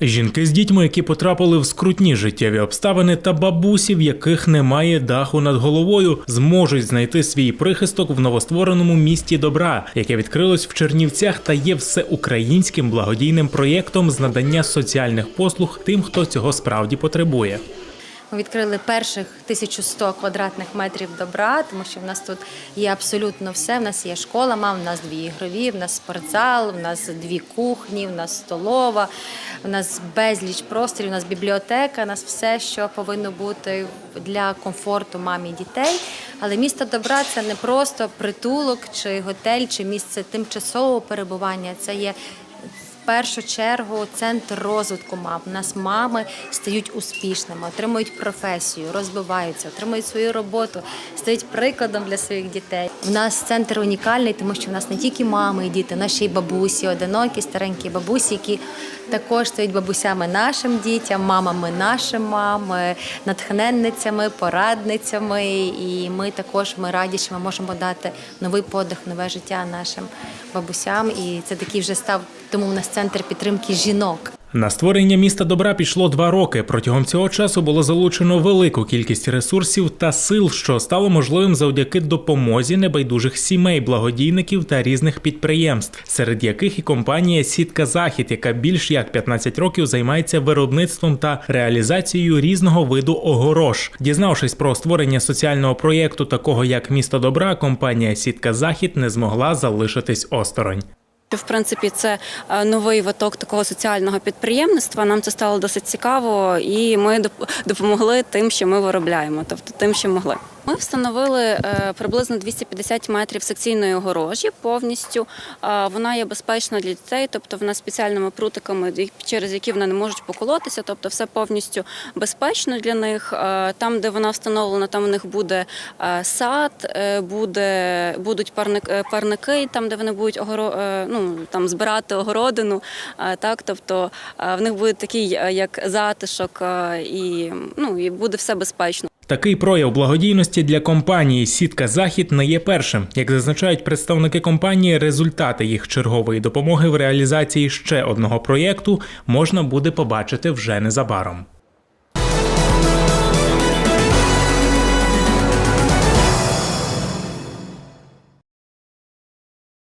Жінки з дітьми, які потрапили в скрутні життєві обставини, та бабусі, в яких немає даху над головою, зможуть знайти свій прихисток в новоствореному місті добра, яке відкрилось в Чернівцях та є всеукраїнським благодійним проєктом з надання соціальних послуг тим, хто цього справді потребує. Ми відкрили перших 1100 квадратних метрів добра, тому що в нас тут є абсолютно все. В нас є школа, мам, в нас дві ігрові, в нас спортзал, в нас дві кухні, в нас столова, в нас безліч просторів, в нас бібліотека, у нас все, що повинно бути для комфорту мамі і дітей. Але місто добра це не просто притулок чи готель, чи місце тимчасового перебування. Це є в першу чергу центр розвитку мам. У нас мами стають успішними, отримують професію, розвиваються, отримують свою роботу, стають прикладом для своїх дітей. У нас центр унікальний, тому що в нас не тільки мами і діти, ще й бабусі, одинокі, старенькі бабусі, які також стають бабусями нашим дітям, мамами нашим мам, натхненницями, порадницями. І ми також ми раді, що ми можемо дати новий подих, нове життя нашим бабусям. І це такий вже став тому в нас центр підтримки жінок. На створення міста добра пішло два роки. Протягом цього часу було залучено велику кількість ресурсів та сил, що стало можливим завдяки допомозі небайдужих сімей, благодійників та різних підприємств, серед яких і компанія Сітка Захід, яка більш як 15 років займається виробництвом та реалізацією різного виду огорож. Дізнавшись про створення соціального проєкту, такого як місто добра, компанія Сітка Захід не змогла залишитись осторонь. В принципі, це е, новий виток такого соціального підприємництва. Нам це стало досить цікаво, і ми допомогли тим, що ми виробляємо, тобто тим, що могли. Ми встановили е, приблизно 250 метрів секційної огорожі повністю. Е, Вона є безпечна для дітей, тобто вона спеціальними прутиками, через які вони не можуть поколотися. Тобто, все повністю безпечно для них. Е, Там, де вона встановлена, там у них буде сад, буде будуть парник, парники, там де вони будуть огоро, ну там збирати огородину. Так, тобто в них буде такий як затишок, і ну і буде все безпечно. Такий прояв благодійності для компанії Сітка Захід не є першим. Як зазначають представники компанії, результати їх чергової допомоги в реалізації ще одного проєкту можна буде побачити вже незабаром.